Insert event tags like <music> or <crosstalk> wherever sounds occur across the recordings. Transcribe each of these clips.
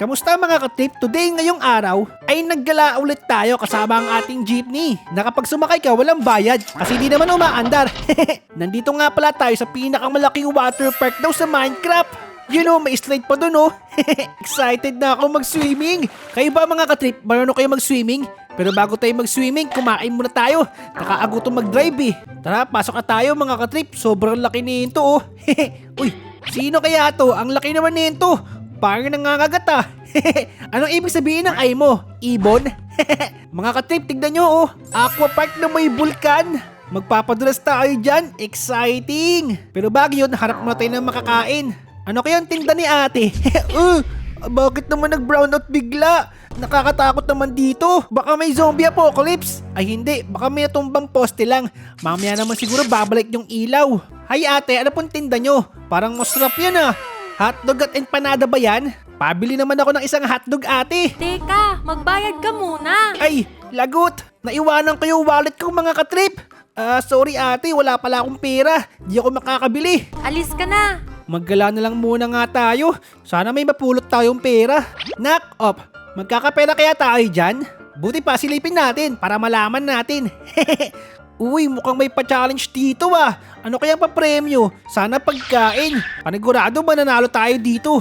Kamusta mga katrip? Today ngayong araw ay naggala ulit tayo kasama ang ating jeepney. Nakapag sumakay ka, walang bayad kasi di naman umaandar. <laughs> Nandito nga pala tayo sa pinakamalaking water park daw sa Minecraft. You know, may slide pa dun oh. <laughs> Excited na ako mag-swimming. Kayo ba mga katrip, marunong kayo mag-swimming? Pero bago tayo mag-swimming, kumain muna tayo. Nakaagutom mag-drive eh. Tara, pasok na tayo mga katrip. Sobrang laki nito oh. <laughs> Uy, sino kaya to? Ang laki naman nito. Parang nangangagat ah. <laughs> Anong ibig sabihin ng ay mo? Ibon? <laughs> mga katrip, tignan nyo oh. Aqua park na may bulkan. Magpapadulas tayo dyan. Exciting! Pero bago yun, harap muna tayo ng makakain. Ano kaya ang tinda ni ate? <laughs> uh, bakit naman nag-brown out bigla? Nakakatakot naman dito. Baka may zombie apocalypse. Ay hindi, baka may natumbang poste lang. Mamaya naman siguro babalik yung ilaw. Hay ate, ano pong tinda nyo? Parang masarap yan ah. Hotdog at empanada ba yan? Pabili naman ako ng isang hotdog ate. Teka, magbayad ka muna. Ay, lagot! Naiwanan ko yung wallet ko mga katrip. Ah, sorry ate, wala pala akong pera. Di ako makakabili. Alis ka na. Maggala na lang muna nga tayo. Sana may mapulot tayong pera. Knock up. Magkakapera kaya tayo dyan? Buti pa silipin natin para malaman natin. <laughs> Uy, mukhang may pa-challenge dito ah. Ano kaya pa-premyo? Sana pagkain. Panigurado mananalo tayo dito.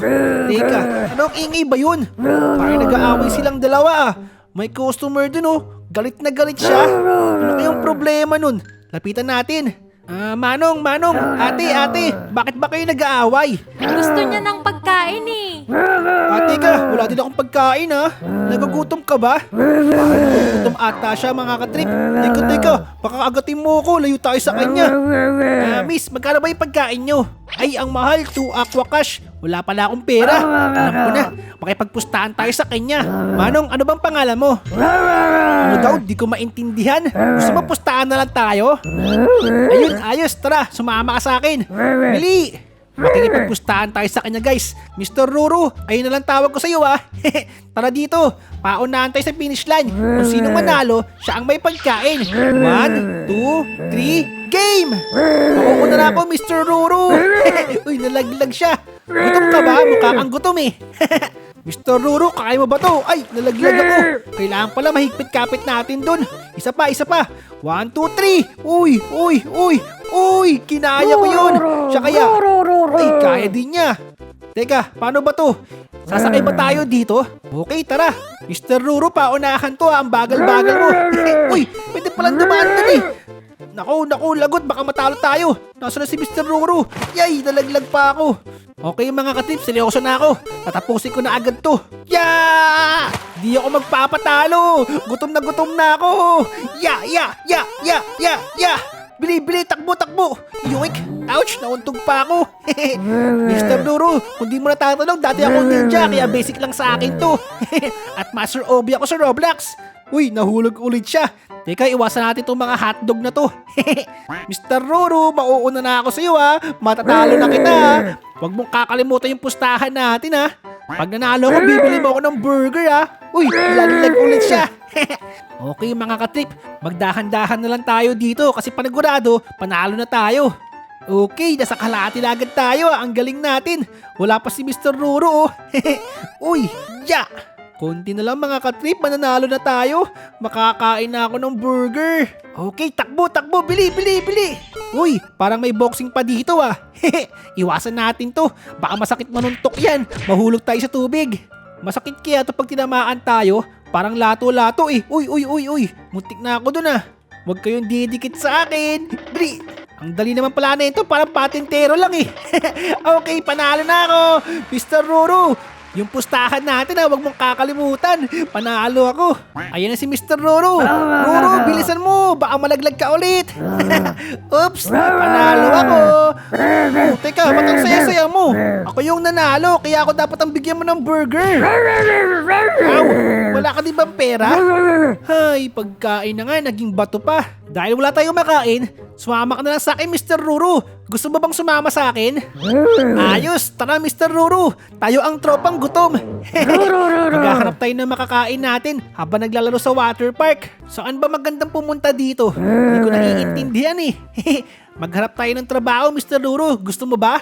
Teka, anong ingay ba yun? Parang nag-aaway silang dalawa ah. May customer dun oh. Galit na galit siya. Ano kayang problema nun? Lapitan natin. Ah, Manong, Manong, ate, ate, bakit ba kayo nag-aaway? Gusto niya ng pagkain eh. Ate ka, <laughs> wala din akong pagkain ha. Nagugutom ka ba? Nagugutom ata siya mga katrip. Teka, teka, baka agatin mo ko, layo tayo sa kanya. Ah, miss, magkano ba yung pagkain nyo? Ay, ang mahal, 2 aqua cash. Wala pala akong pera. Alam ko na, makipagpustahan tayo sa kanya. Manong, ano bang pangalan mo? Ano daw, di ko maintindihan. Gusto mo pustahan na lang tayo? Ayun, ayos, tara, sumama ka sa akin. Bili! Makikipagpustahan tayo sa kanya guys. Mr. Ruru, ayun na lang tawag ko sa iyo ah. <laughs> Tara dito, paunahan tayo sa finish line. Kung sino manalo, siya ang may pagkain. One, two, three, game! Makuuna na ako, Mr. Ruru. <laughs> Uy, nalaglag siya. Gutom ka ba? Mukha kang gutom eh. <laughs> Mr. Ruru, kaya mo ba to? Ay, nalaglag ako. Kailangan pala mahigpit kapit natin dun. Isa pa, isa pa. One, two, three. Uy, uy, uy, uy. Kinaya ko yun. Siya kaya. Ay, kaya din niya. Teka, paano ba to? Sasakay ba tayo dito? Okay, tara. Mr. Ruru, paunahan to ha. Ang bagal-bagal mo. <laughs> uy, pwede palang dumaan dun eh. Naku, naku, lagot, baka matalo tayo. Nasaan na si Mr. Ruru? Yay, nalaglag pa ako. Okay mga katip, seryoso na ako. Tatapusin ko na agad to. Yeah! Di ako magpapatalo. Gutom na gutom na ako. Ya, ya, ya, ya, ya, ya. Bili, bili, takbo, takbo. Yoink! Ouch! Nauntog pa ako. <laughs> Mr. Duro, kung di mo natatanong, dati ako ninja, kaya basic lang sa akin to. <laughs> At Master Obi ako sa Roblox. Uy, nahulog ulit siya. Teka, iwasan natin itong mga hotdog na to. <laughs> Mr. Ruru, mauuna na ako sa iyo ha. Matatalo na kita ha. Huwag mong kakalimutan yung pustahan natin ha. Pag nanalo ko, bibili mo ako ng burger ha. Uy, laglag ulit siya. <laughs> okay mga katrip, magdahan-dahan na lang tayo dito kasi panigurado, panalo na tayo. Okay, nasa kalahati na tayo. ah. Ang galing natin. Wala pa si Mr. Ruru oh. <laughs> Uy, ya! Konti na lang mga katrip, mananalo na tayo. Makakain na ako ng burger. Okay, takbo, takbo, bili, bili, bili. Uy, parang may boxing pa dito ah. <laughs> Iwasan natin to. Baka masakit manuntok yan. Mahulog tayo sa tubig. Masakit kaya to pag tinamaan tayo. Parang lato-lato eh. Uy, uy, uy, uy. Muntik na ako dun ah. Huwag kayong didikit sa akin. Bili. Ang dali naman pala na ito, parang patintero lang eh. <laughs> okay, panalo na ako. Mr. Ruru, yung pustahan natin ha, huwag mong kakalimutan. Panalo ako. Ayan na si Mr. Roro. Roro, bilisan mo. Baka malaglag ka ulit. <laughs> Oops, panalo ako. Oh, teka, ba't ang saya-saya mo? Ako yung nanalo, kaya ako dapat ang bigyan mo ng burger. Aw, wala ka di bang pera? Hay, pagkain na nga, naging bato pa. Dahil wala tayong makain, sumama ka na lang sa akin, Mr. Ruru. Gusto mo bang sumama sa akin? Ayos, tara Mr. Ruru. Tayo ang tropang gutom. Maghahanap tayo ng makakain natin habang naglalaro sa water park. Saan ba magandang pumunta dito? Hindi ko naiintindihan eh. <laughs> Maghanap tayo ng trabaho, Mr. Ruru. Gusto mo ba?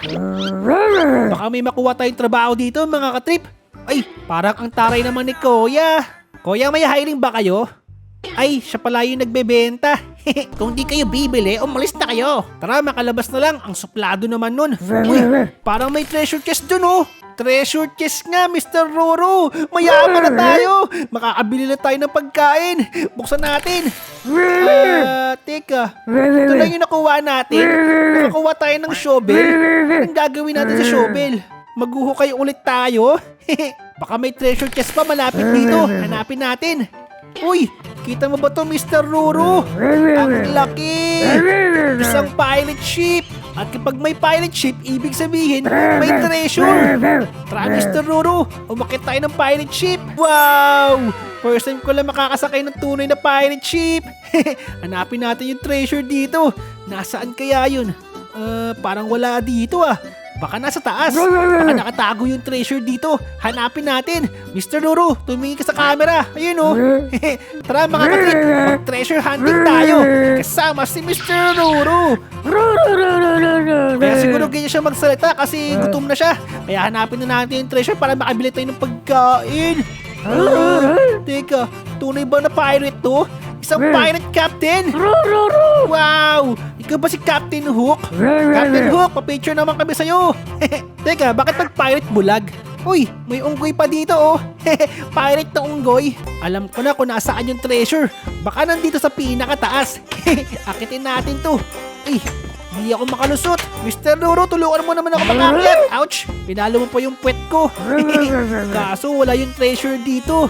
Baka may makuha tayong trabaho dito, mga katrip. Ay, parang ang taray naman ni Kuya. Kuya, may hiring ba kayo? Ay, siya pala yung nagbebenta. <laughs> Kung di kayo bibili, umalis na kayo. Tara, makalabas na lang. Ang suplado naman nun. Uy, parang may treasure chest dun oh. Treasure chest nga, Mr. Roro. Mayaman na tayo. Makakabili na tayo ng pagkain. Buksan natin. Ah, teka. Ito lang yung nakuha natin. Nakakuha tayo ng shovel. Anong gagawin natin sa shovel? Maghuhukay ulit tayo? <laughs> Baka may treasure chest pa malapit dito. Hanapin natin. Uy, kita mo ba to Mr. Ruru? Ang laki! Isang pilot ship! At kapag may pilot ship, ibig sabihin, may treasure! Mr. Ruru, umakit tayo ng pilot ship! Wow! First time ko lang makakasakay ng tunay na pirate ship! <laughs> Hanapin natin yung treasure dito. Nasaan kaya yun? Uh, parang wala dito ah. Baka nasa taas. Baka nakatago yung treasure dito. Hanapin natin. Mr. Ruru, tumingin ka sa camera. Ayun oh. <laughs> Tara mga katrip, mag-treasure hunting tayo. Kasama si Mr. Ruru. Kaya siguro ganyan siya magsalita kasi gutom na siya. Kaya hanapin na natin yung treasure para makabili tayo ng pagkain. Teka, tunay ba na pirate to? Isang pirate captain? Wow! Ikaw ba si Captain Hook? Captain Hook, pa-picture naman kami sa'yo. <laughs> Teka, bakit nag-pirate bulag? Uy, may unggoy pa dito oh. <laughs> pirate na unggoy. Alam ko na kung nasaan yung treasure. Baka nandito sa pinakataas. <laughs> Akitin natin to. Ay, hindi ako makalusot. Mr. Roro, tulungan mo naman ako makakyat. Ouch! Pinalo mo pa yung puwet ko. Kaso wala yung treasure dito.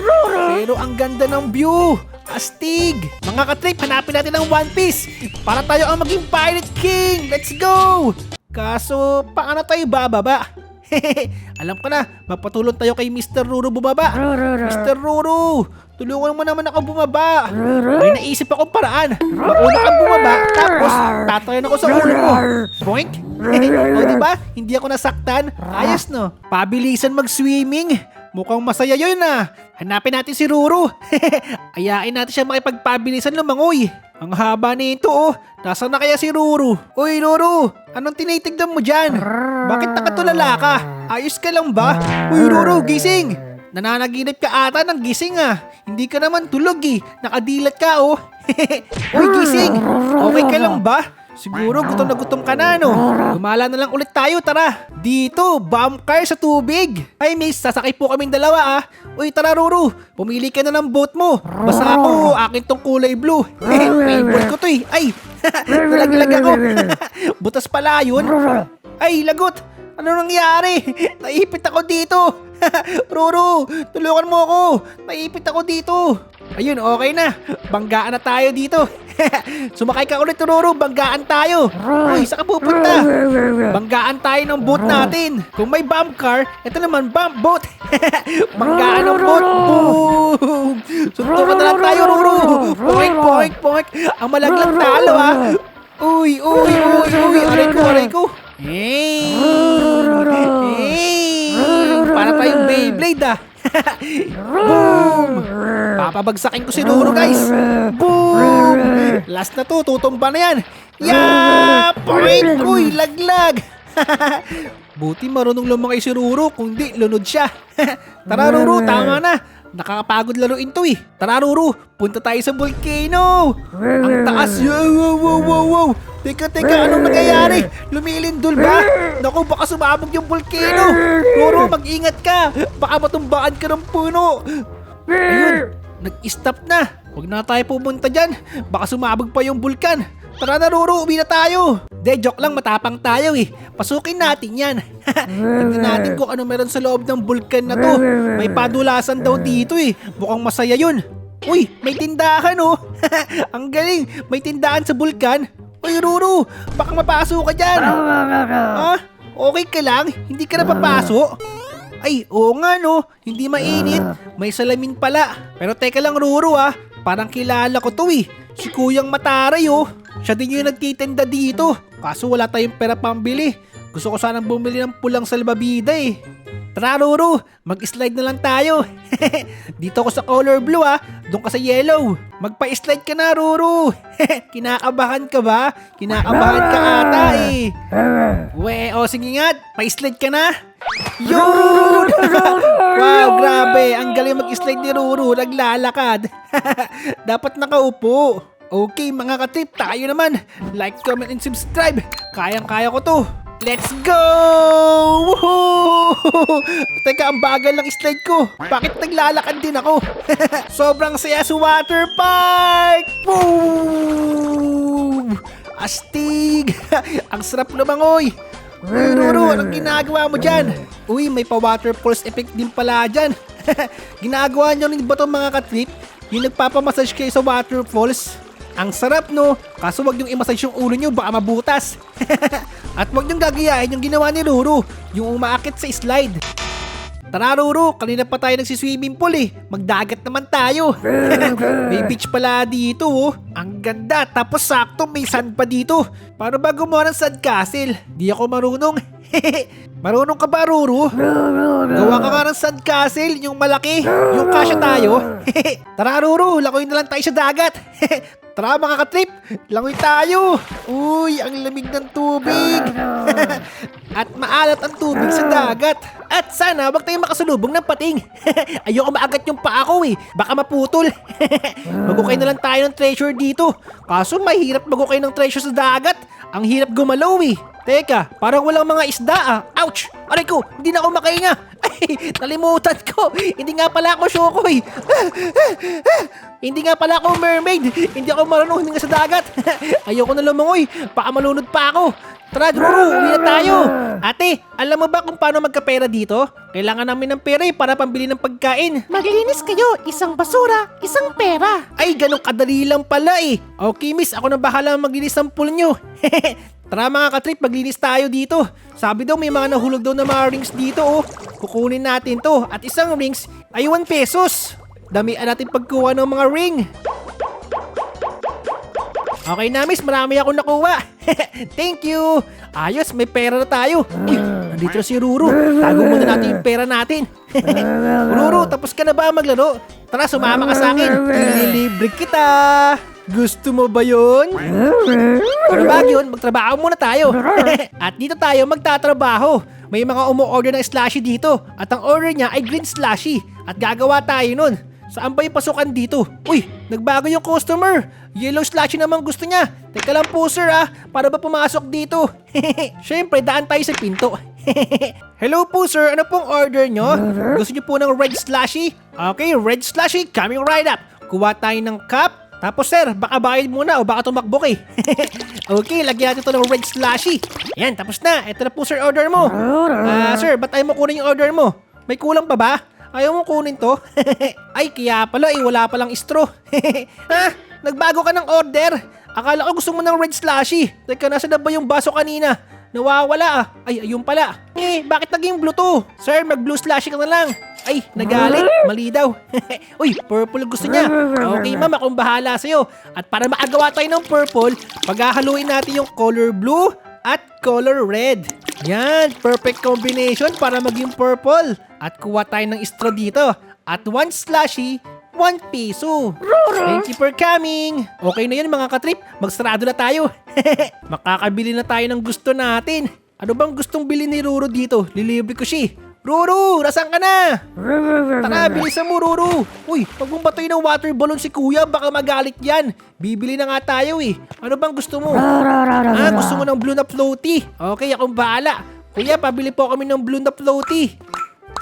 Pero ang ganda ng view. Astig! Mga katrip, hanapin natin ang One Piece para tayo ang maging Pirate King! Let's go! Kaso, paano tayo bababa? <laughs> Alam ko na, mapatulong tayo kay Mr. Ruru bumaba. Mr. Ruru, tulungan mo naman ako bumaba. May naisip akong paraan. Mauna kang bumaba, tapos tatayan ako sa ulo mo. Boink! <laughs> o diba? Hindi ako nasaktan. Ayos no. Pabilisan mag-swimming. Mukhang masaya yun ah. Hanapin natin si Ruru. <laughs> Ayain natin siya makipagpabilisan lumangoy. Ang haba nito oh. Nasaan na kaya si Ruru? Uy Ruru, anong tinitignan mo dyan? Bakit nakatulala ka? Ayos ka lang ba? Uy Ruru, gising! Nananaginip ka ata ng gising ah. Hindi ka naman tulog eh. Nakadilat ka oh. <laughs> Uy gising! Okay ka lang ba? Siguro gutom na gutom ka na, no? Gumala na lang ulit tayo, tara. Dito, bomb car sa tubig. Ay, miss, sasakay po kaming dalawa, ah. Uy, tara, Ruru. Pumili ka na ng boat mo. Basta ako, akin tong kulay blue. Favorite ko to, eh. Ay, <laughs> nalaglag ako. <laughs> Butas pala yun. Ay, lagot. Ano nangyari? <laughs> Naipit ako dito. Ruru, tulungan mo ako. Naipit ako dito. Ayun, okay na. Banggaan na tayo dito. <laughs> Sumakay ka ulit, Ruru. Banggaan tayo. Uy, saan ka pupunta? Banggaan tayo ng boat natin. Kung may bomb car, ito naman bomb boat. <laughs> Banggaan ng boat. Boom! Suntukan na lang tayo, Ruru. Poink, poink, poink. Ang malaglag talo, ha. Uy, uy, uy, uy. Aray ko, aray ko. Hey! Hey! Para tayong Beyblade, ah. Boom! Papabagsakin ko si Ruru, guys. Boom! Last na to, tutumba na yan. Yeah! Point! Uy, laglag! <laughs> Buti marunong lumakay si Ruru, kundi lunod siya. <laughs> Tara Ruru, tama na. Nakakapagod laruin to eh. Tara Ruru, punta tayo sa volcano. Ang taas. Wow, wow, wow, wow, wow. Teka, teka, anong nangyayari? Lumilindol ba? Naku, baka sumabog yung volcano. Ruru, mag-ingat ka. Baka matumbaan ka ng puno. Ayun, nag-stop na. Huwag na tayo pumunta dyan. Baka sumabog pa yung bulkan. Tara na, Ruru, uwi na tayo. De, joke lang, matapang tayo eh. Pasukin natin yan. <laughs> Tingnan natin kung ano meron sa loob ng bulkan na to. May padulasan daw dito eh. Mukhang masaya yun. Uy, may tindahan oh. <laughs> Ang galing, may tindahan sa bulkan. Uy, Ruru, baka mapasok ka dyan. <laughs> Ha? Okay ka lang? Hindi ka na papasok? Ay, oo nga no. Hindi mainit. May salamin pala. Pero teka lang, Ruru ah. Parang kilala ko to eh. Si Kuyang Mataray oh. Siya din yung nagtitinda dito. Kaso wala tayong pera pambili. Gusto ko sanang bumili ng pulang salbabida eh. Tara Ruru, mag-slide na lang tayo. <laughs> Dito ako sa color blue ah, doon ka sa yellow. Magpa-slide ka na Ruru. <laughs> Kinakabahan ka ba? Kinakabahan ka ata eh. We, o sige nga, pa-slide ka na. Yun! <laughs> Wow, grabe. Ang galing mag-slide ni Ruru. Naglalakad. Dapat nakaupo. Okay, mga katrip, tayo naman. Like, comment, and subscribe. Kayang-kaya ko to. Let's go! Woohoo! <laughs> Teka, ang bagal ng slide ko. Bakit naglalakad din ako? <laughs> Sobrang saya sa water park! Boom! Astig! <laughs> ang sarap lumangoy! Uy, Ruru, anong ginagawa mo dyan? Uy, may pa-water pulse effect din pala dyan. ginagawa nyo rin ba itong mga katrip? Yung nagpapamassage kayo sa waterfalls? Ang sarap no, kaso wag niyong i-massage yung ulo niyo baka mabutas. <laughs> At wag niyong gagayahin yung ginawa ni Ruru, yung umaakit sa slide. Tara Ruru, kanina pa tayo nagsiswimming pool eh. Magdagat naman tayo. <laughs> may beach pala dito oh. Ang ganda, tapos sakto may sand pa dito. Paano ba gumawa ng sand castle? Di ako marunong. <laughs> marunong ka ba Ruru? Gawa ka nga ng sand castle, yung malaki, yung kasya tayo. Tara Ruru, lakoy na lang tayo sa dagat. Tara mga katrip, langoy tayo. Uy, ang lamig ng tubig. <laughs> At maalat ang tubig sa dagat. At sana wag tayong makasalubong ng pating. <laughs> Ayoko maagat yung paa ko eh. Baka maputol. <laughs> Magukay na lang tayo ng treasure dito. Kaso mahirap magukay ng treasure sa dagat. Ang hirap gumalaw eh. Teka, parang walang mga isda ah. Ouch! Aray ko, hindi na ako makahinga. <laughs> Ay, nalimutan ko. Hindi nga pala ako Shokoy. <laughs> hindi nga pala ako mermaid. Hindi ako marunong huminga sa dagat. <laughs> Ayoko na lumangoy. Baka malunod pa ako. Tara, Ruru, uwi na tayo. Ate, alam mo ba kung paano magkapera dito? Kailangan namin ng pera eh para pambili ng pagkain. Maglinis kayo, isang basura, isang pera. Ay, ganun kadali lang pala eh. Okay, miss, ako na bahala maglinis ng pool nyo. Tara mga katrip, maglinis tayo dito. Sabi daw may mga nahulog daw na mga rings dito oh. Kukunin natin to. At isang rings ay 1 pesos. Damian natin pagkuha ng mga ring. Okay na miss, marami ako nakuha. <laughs> Thank you. Ayos, may pera na tayo. Uy, nandito na si Ruru. Tago muna natin yung pera natin. <laughs> Ruru, tapos ka na ba maglaro? Tara, sumama ka sa akin. Ililibre kita. Gusto mo ba yun? Ano ba yun? Magtrabaho muna tayo. <laughs> At dito tayo magtatrabaho. May mga umu-order ng slushy dito. At ang order niya ay green slushy. At gagawa tayo nun. Saan ba yung pasukan dito? Uy, nagbago yung customer. Yellow slushy naman gusto niya. Teka lang po sir ah, para ba pumasok dito? <laughs> Siyempre, daan tayo sa pinto. <laughs> Hello po sir, ano pong order nyo? Gusto niyo po ng red slushy? Okay, red slushy coming right up. Kuha tayo ng cup. Tapos sir, baka bayad muna o baka tumakbo eh. <laughs> okay, lagyan natin ito ng red slushy. Yan, tapos na. Ito na po sir order mo. Ah, sir, ba't ayaw mo kunin yung order mo? May kulang pa ba? Ayaw mo kunin to? <laughs> Ay, kaya pala eh, wala palang straw. ha? <laughs> Nagbago ka ng order? Akala ko gusto mo ng red slushy. Teka, nasa na ba yung baso kanina? Nawawala ah. Ay, ayun pala. Eh, bakit naging blue to? Sir, mag-blue slashy ka na lang. Ay, nagalit. Mali daw. <laughs> Uy, purple gusto niya. Okay, ma'am, akong bahala sa'yo. At para maagawa tayo ng purple, paghahaluin natin yung color blue at color red. Yan, perfect combination para maging purple. At kuha tayo ng istro dito. At one slashy, 1 piso. Thank you for coming. Okay na yan mga katrip. Magsarado na tayo. <laughs> Makakabili na tayo ng gusto natin. Ano bang gustong bilhin ni Ruru dito? Lilibre ko siya. Eh. Ruru, rasan ka na? Tara, bilisan mo, Ruru. Uy, pag bumatoy ng water balloon si Kuya, baka magalit yan. Bibili na nga tayo eh. Ano bang gusto mo? Ah, gusto mo ng blue na floaty? Okay, akong bahala. Kuya, pabili po kami ng blue na floaty.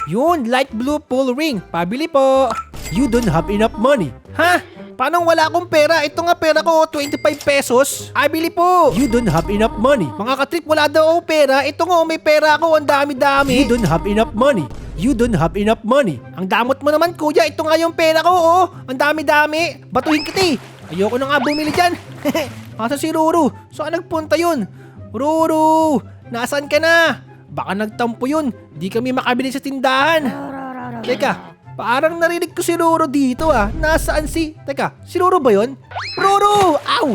Yun, light blue pull ring. Pabili po. You don't have enough money. Ha? Paano wala akong pera? Ito nga pera ko, 25 pesos. Ay, bili po. You don't have enough money. Mga katrip, wala daw akong pera. Ito nga, oh, may pera ako. Ang dami-dami. You don't have enough money. You don't have enough money. Ang damot mo naman, kuya. Ito nga yung pera ko, oh. Ang dami-dami. Batuhin kita eh. Ayoko na nga bumili dyan. <laughs> Asa si Ruru? Saan nagpunta yun? Ruru! Nasaan ka na? Baka nagtampo yun. Di kami makabili sa tindahan. Teka, parang narinig ko si Roro dito ah. Nasaan si... Teka, si Roro ba yun? Roro! Ow!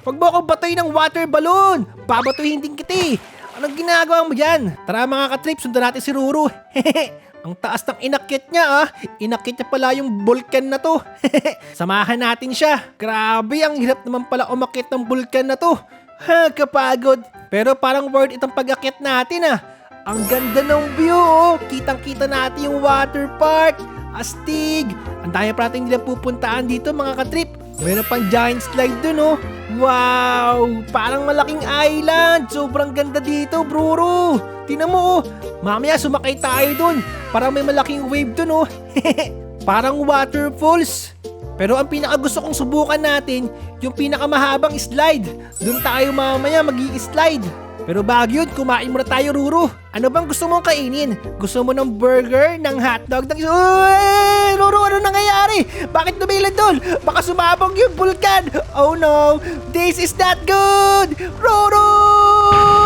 Pag mo ako batay ng water balloon, babatuhin din kita eh. Anong ginagawa mo dyan? Tara mga katrip, sundan natin si Roro. <laughs> Ang taas ng inakit niya ah. Inakit niya pala yung vulkan na to. <laughs> Samahan natin siya. Grabe, ang hirap naman pala umakit ng vulkan na to. Ha, kapagod. Pero parang worth it ang pag-akit natin ah. Ang ganda ng view, oh. Kitang-kita natin yung water park. Astig. Ang dami pa natin nilang pupuntaan dito, mga katrip. Mayroon pang giant slide dun, oh. Wow! Parang malaking island. Sobrang ganda dito, bro. Tingnan mo, oh. Mamaya sumakay tayo dun. Parang may malaking wave dun, oh. <laughs> Parang waterfalls. Pero ang pinaka gusto kong subukan natin, yung pinakamahabang slide. Doon tayo mamaya mag slide Pero bago yun, kumain muna tayo, Ruru. Ano bang gusto mong kainin? Gusto mo ng burger, ng hotdog, ng... Uy! Ruru, ano nangyayari? Bakit dumilad doon? Baka sumabog yung vulkan! Oh no! This is not good! Ruru!